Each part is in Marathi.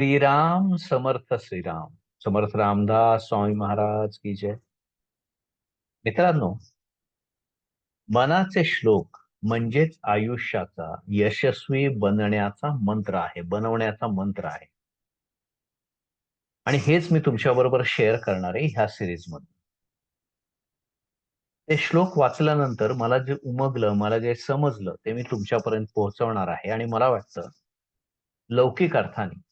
श्रीराम समर्थ श्रीराम. समर्थ रामदास स्वामी महाराज की जय. मित्रांनो मनाचे श्लोक म्हणजेच आयुष्याचा यशस्वी बनण्याचा मंत्र आहे बनवण्याचा मंत्र आहे. आणि हेच मी तुमच्या बरोबर शेअर करणार आहे ह्या सिरीजमध्ये ते श्लोक वाचल्यानंतर मला जे उमगलं मला जे समजलं ते मी तुमच्यापर्यंत पोहोचवणार आहे आणि मला वाटतं लौकिक अर्थाने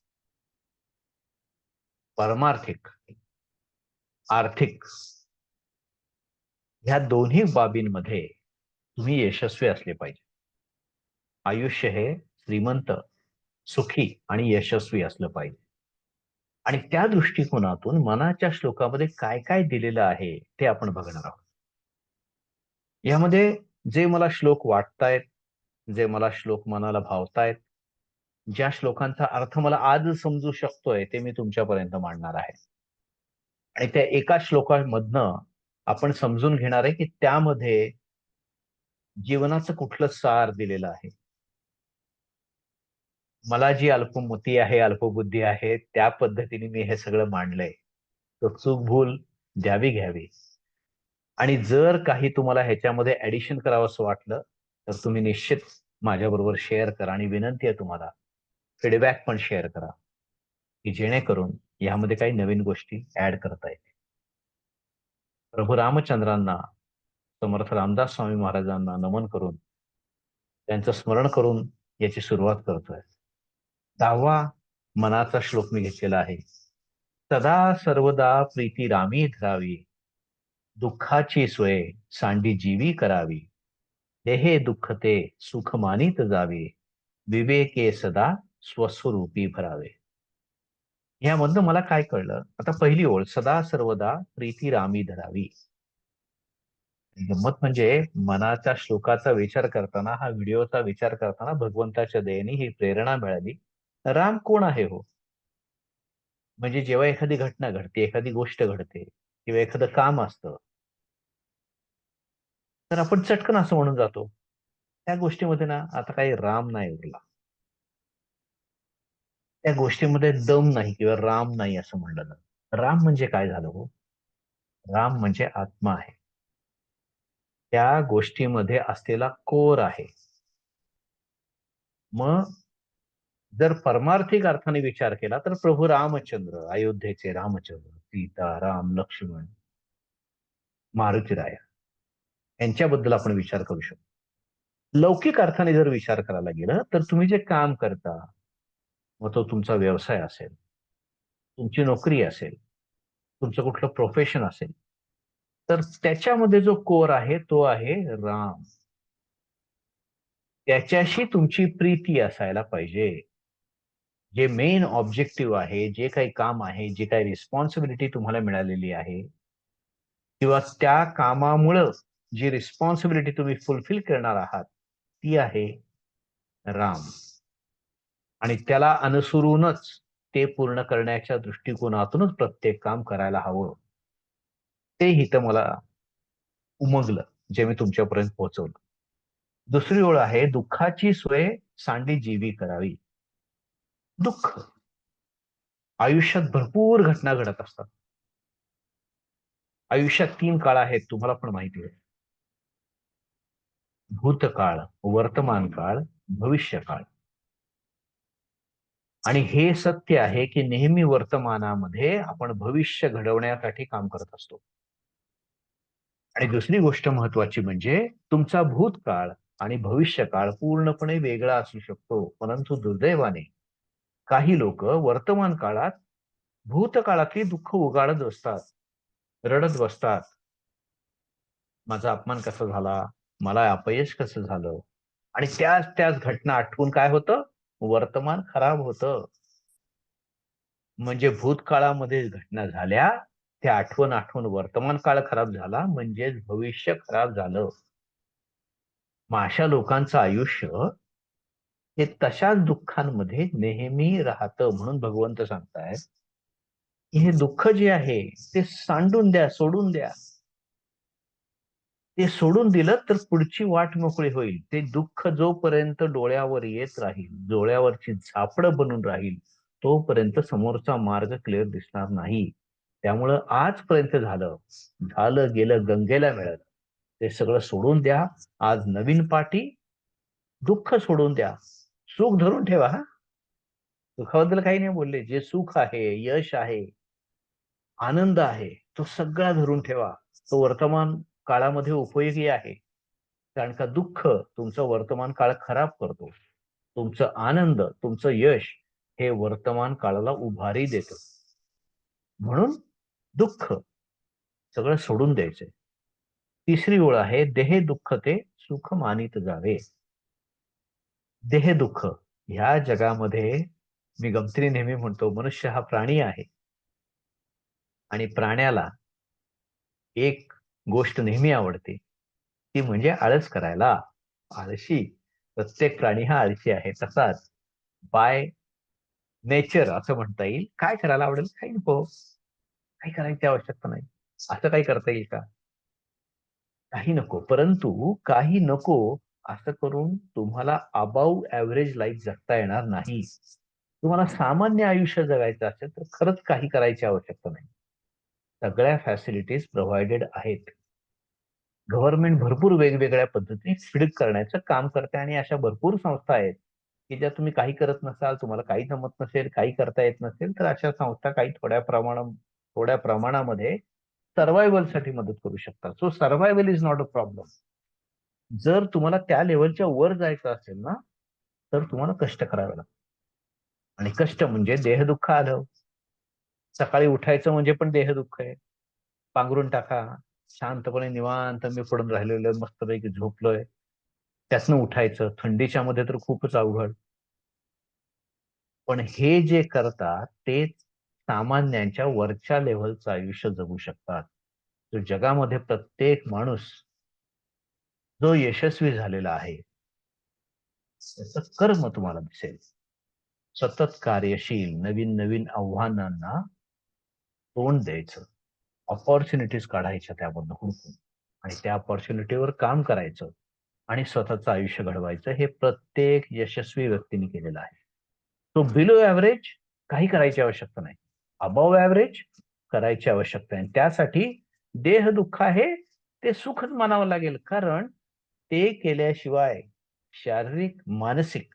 परमार्थिक आर्थिक. ह्या दोन्ही बाबींमध्ये तुम्ही यशस्वी असले पाहिजे. आयुष्य हे श्रीमंत सुखी आणि यशस्वी असलं पाहिजे. आणि त्या दृष्टिकोनातून मनाच्या श्लोकामध्ये काय काय दिलेलं आहे ते आपण बघणार आहोत. यामध्ये जे मला श्लोक वाटतायत जे मला श्लोक मनाला भावतायत ज्या श्लोकांचा अर्थ मला आज समजू शकतोय ते मी तुमच्यापर्यंत मांडणार आहे. आणि त्या एका श्लोकामधनं आपण समजून घेणार आहे की त्यामध्ये जीवनाचं कुठलं सार दिलेलं आहे. मला जी अल्पमती आहे अल्पबुद्धी आहे त्या पद्धतीने मी हे सगळं मांडलंय. तर चूक भूल द्यावी घ्यावी. आणि जर काही तुम्हाला ह्याच्यामध्ये ऍडिशन करावं असं वाटलं तर तुम्ही निश्चित माझ्याबरोबर शेअर करा आणि विनंती आहे तुम्हाला फीडबॅक पण शेअर करा. की जेणेकरून यामध्ये काही नवीन गोष्टी ऍड करता येतील. प्रभू रामचंद्रांना समर्थ रामदास स्वामी महाराजांना नमन करून त्यांचं स्मरण करून याची सुरुवात करतोय. दहावा मनाचा श्लोक मी घेतलेला आहे. सदा सर्वदा प्रीती रामी धरावी. दुःखाची सोय सांडी जीवी करावी. देहे दुःख ते सुख मानित जावे. विवेके सदा स्वस्वरूपी भरावे. यामधनं मला काय कळलं? आता पहिली ओळ सदा सर्वदा प्रीती रामी धरावी. गंमत म्हणजे मनाच्या श्लोकाचा विचार करताना हा व्हिडिओचा विचार करताना भगवंताच्या दयेने ही प्रेरणा मिळाली. राम कोण आहे हो? म्हणजे जेव्हा एखादी घटना घडते एखादी गोष्ट घडते किंवा एखादं काम असतं तर आपण चटकन असं म्हणून जातो. त्या गोष्टीमध्ये ना आता काही राम नाही उरला. त्या गोष्टीमध्ये दम नाही किंवा राम नाही असं म्हणलं जातं. राम म्हणजे काय झालं हो? राम म्हणजे आत्मा आहे. त्या गोष्टीमध्ये असलेला कोर आहे. मग जर परमार्थिक अर्थाने विचार केला तर प्रभू रामचंद्र अयोध्येचे रामचंद्र सीता राम लक्ष्मण मारुतीराया यांच्याबद्दल आपण विचार करू शकतो. लौकिक अर्थाने जर विचार करायला गेलं तर तुम्ही जे काम करता मग तो तुमचा व्यवसाय असेल. तुमची नोकरी असेल. तुमचं कुठलं प्रोफेशन असेल. तर त्याच्यामध्ये जो कोर आहे तो आहे राम. त्याच्याशी तुमची प्रीती असायला पाहिजे. जे मेन ऑब्जेक्टिव्ह आहे जे काही काम आहे जे काही रिस्पॉन्सिबिलिटी तुम्हाला मिळालेली आहे किंवा त्या कामामुळं जी रिस्पॉन्सिबिलिटी तुम्ही फुलफिल करणार आहात ती आहे राम. आणि त्याला अनुसरूनच ते पूर्ण करण्याच्या दृष्टिकोनातूनच प्रत्येक काम करायला हवं. ते इथं मला उमगलं जे मी तुमच्यापर्यंत पोहोचवलं. दुसरी ओळ आहे दुःखाची सोय सांडी जीवी करावी. दुःख. आयुष्यात भरपूर घटना घडत असतात. आयुष्यात तीन काळ आहेत तुम्हाला पण माहिती आहे. भूतकाळ वर्तमान काळ भविष्य काळ आणि हे सत्य आहे की नेहमी वर्तमानामध्ये आपण भविष्य घडवण्यासाठी काम करत असतो. आणि दुसरी गोष्ट महत्वाची म्हणजे तुमचा भूतकाळ आणि भविष्य काळ पूर्णपणे वेगळा असू शकतो परंतु दुर्दैवाने काही लोक वर्तमान काळात भूतकाळातली दुःख उगाडत बसतात रडत बसतात. माझा अपमान कसा झाला? मला अपयश कसं झालं? आणि त्याच त्याच घटना आठवून काय होतं? वर्तमान खराब होतं. म्हणजे भूतकाळामध्ये घटना झाल्या त्या आठवण आठवण वर्तमान काळ खराब झाला म्हणजेच भविष्य खराब झालं. मग अशा लोकांचं आयुष्य हे तशाच दुःखांमध्ये नेहमी राहतं म्हणून भगवंत सांगतायत. हे दुःख जे आहे ते सांडून द्या सोडून द्या. ते सोडून दिलं तर पुढची वाट मोकळी होईल. ते दुःख जोपर्यंत डोळ्यावर येत राहील डोळ्यावरची झापड बनून राहील तोपर्यंत समोरचा मार्ग क्लिअर दिसणार नाही. त्यामुळं आजपर्यंत झालं. झालं गेलं गंगेला मिळालं ते सगळं सोडून द्या. आज नवीन पाठी दुःख सोडून द्या. सुख धरून ठेवा हा. सुखाबद्दल काही नाही बोलले. जे सुख आहे यश आहे आनंद आहे तो सगळा धरून ठेवा. तो वर्तमान काळामध्ये उपयोगी आहे. कारण का दुःख तुमचं वर्तमान काळ खराब करतो. तुमचं आनंद तुमचं यश हे वर्तमान काळाला उभारी देत. म्हणून दुःख सगळं सोडून द्यायचंय तिसरी ओळ आहे देह दुःख ते सुख मानित जावे. देह दुःख ह्या जगामध्ये मी गमतीने नेहमी म्हणतो मनुष्य हा प्राणी आहे. आणि प्राण्याला एक गोष्ट नेहमी आवडते. ती म्हणजे आळस करायला. आळशी प्रत्येक प्राणी हा आळशी आहे. तसाच बाय नेचर असं म्हणता येईल. काय करायला आवडेल? काही नको. काही करायची आवश्यकता नाही. असं काही करता येईल का? काही नको. परंतु काही नको असं करून तुम्हाला अबाऊ ऍव्हरेज लाईफ जगता येणार नाही. तुम्हाला सामान्य आयुष्य जगायचं असेल तर खरंच काही करायची आवश्यकता नाही. सगळ्या फॅसिलिटीज प्रोव्हाइडेड आहेत. गव्हर्नमेंट भरपूर वेगवेगळ्या पद्धतीने फीड करण्याचं काम करते आणि अशा भरपूर संस्था आहेत की ज्या तुम्ही काही करत नसाल तुम्हाला काही जमत नसेल काही करता येत नसेल तर अशा संस्था काही थोड्या प्रमाणा थोड्या प्रमाणामध्ये सर्व्हायव्हलसाठी मदत करू शकतात. So survival is not a problem जर तुम्हाला त्या लेवलच्या वर जायचं असेल ना तर तुम्हाला कष्ट करावे लागतात. आणि कष्ट म्हणजे देहदुःख आलं. सकाळी उठायचं म्हणजे पण देहदुःख आहे. पांघरून टाका. शांतपणे निवांत मी पडून राहिलेलो मस्तपैकी झोपलोय. त्यातनं उठायचं. थंडीच्या मध्ये तर खूपच अवघड. पण हे जे करतात ते सामान्यांच्या वरच्या लेव्हलचं आयुष्य जगू शकतात. जो जगामध्ये प्रत्येक माणूस जो यशस्वी झालेला आहे त्याच कर्म तुम्हाला दिसेल. सतत कार्यशील नवीन नवीन आव्हानांना तोंड द्यायचं. ऑपॉर्च्युनिटीज काढायच्या त्यामधनं हुडकून. आणि त्या ऑपॉर्च्युनिटीवर काम करायचं. आणि स्वतःचं आयुष्य घडवायचं हे प्रत्येक यशस्वी व्यक्तीने केलेलं आहे. तो बिलो ऍव्हरेज काही करायची आवश्यकता नाही. अबव ऍव्हरेज करायची आवश्यकता आहे. त्यासाठी देह दुःख आहे ते सुखच मानावं लागेल. कारण ते केल्याशिवाय शारीरिक मानसिक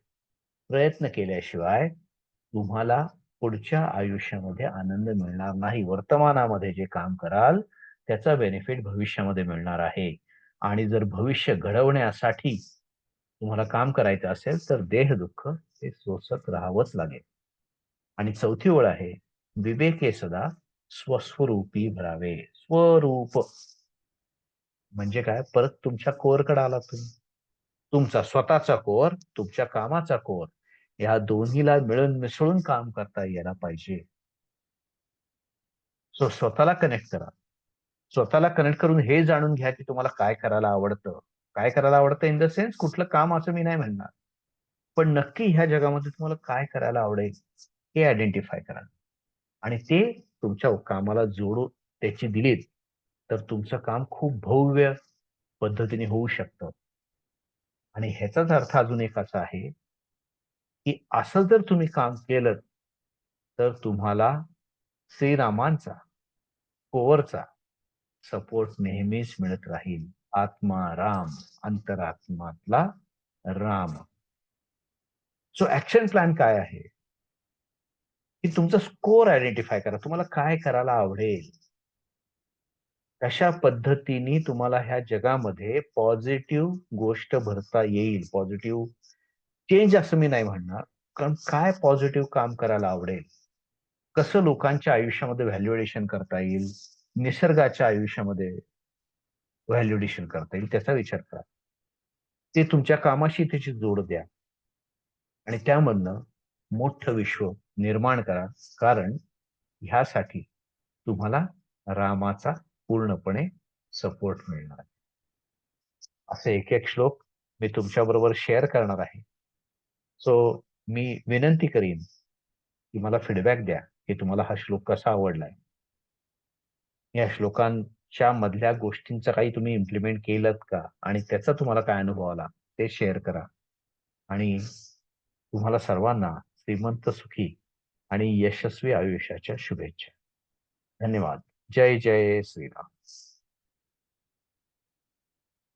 प्रयत्न केल्याशिवाय तुम्हाला पुढच्या आयुष्यामध्ये आनंद मिळणार नाही. वर्तमानामध्ये जे काम कराल त्याचा बेनिफिट भविष्यामध्ये मिळणार आहे. आणि जर भविष्य घडवण्यासाठी तुम्हाला काम करायचं असेल तर देह दुःख हे सोसत राहावंच लागेल. आणि चौथी ओळ आहे विवेके सदा स्वस्वरूपी भरावे. स्वरूप. म्हणजे काय? परत तुमच्या कोरकडे आला तुम्ही. तुमचा स्वतःचा कोर तुमच्या कामाचा कोर. या दोन्हीला मिळून मिसळून काम करता यायला पाहिजे. सो स्वतःला कनेक्ट करा. स्वतःला कनेक्ट करून हे जाणून घ्या की तुम्हाला काय करायला आवडतं. काय करायला आवडतं इन द सेन्स कुठलं काम असं मी नाही म्हणणार. पण नक्की ह्या जगामध्ये तुम्हाला काय करायला आवडेल हे आयडेंटिफाय करा. आणि ते तुमच्या कामाला जोडून त्याची दिलीत तर तुमचं काम खूप भव्य पद्धतीने होऊ शकतं. आणि ह्याचाच अर्थ अजून एक असा आहे की असं जर तुम्ही काम केलं तर तुम्हाला श्रीरामांचा कोवरचा सपोर्ट नेहमीच मिळत राहील. आत्मा राम अंतरात्मातला राम. सो ऍक्शन प्लॅन काय आहे? की तुमचा स्कोर आयडेंटिफाय करा. तुम्हाला काय करायला आवडेल? कशा पद्धतीने तुम्हाला ह्या जगामध्ये पॉझिटिव्ह गोष्ट भरता येईल? पॉझिटिव्ह चेंज असं मी नाही म्हणणार. कारण काय पॉझिटिव्ह काम करायला आवडेल? कसं लोकांच्या आयुष्यामध्ये व्हॅल्युएशन करता येईल? निसर्गाच्या आयुष्यामध्ये व्हॅल्युडेशन करता येईल? त्याचा विचार करा. ते तुमच्या कामाशी त्याची जोड द्या. आणि त्यामधनं मोठं विश्व निर्माण करा. कारण ह्यासाठी तुम्हाला रामाचा पूर्णपणे सपोर्ट मिळणार आहे. असे एक एक श्लोक मी तुमच्या बरोबर शेअर करणार आहे. सो मी विनंती करीन की मला फीडबॅक द्या की तुम्हाला हा श्लोक कसा आवडलाय. या श्लोकांच्या मधल्या गोष्टींचं काही तुम्ही इम्प्लिमेंट केलं का? आणि त्याचा तुम्हाला काय अनुभव आला? ते शेअर करा. आणि तुम्हाला सर्वांना श्रीमंत सुखी आणि यशस्वी आयुष्याच्या शुभेच्छा. धन्यवाद. जय जय श्रीराम.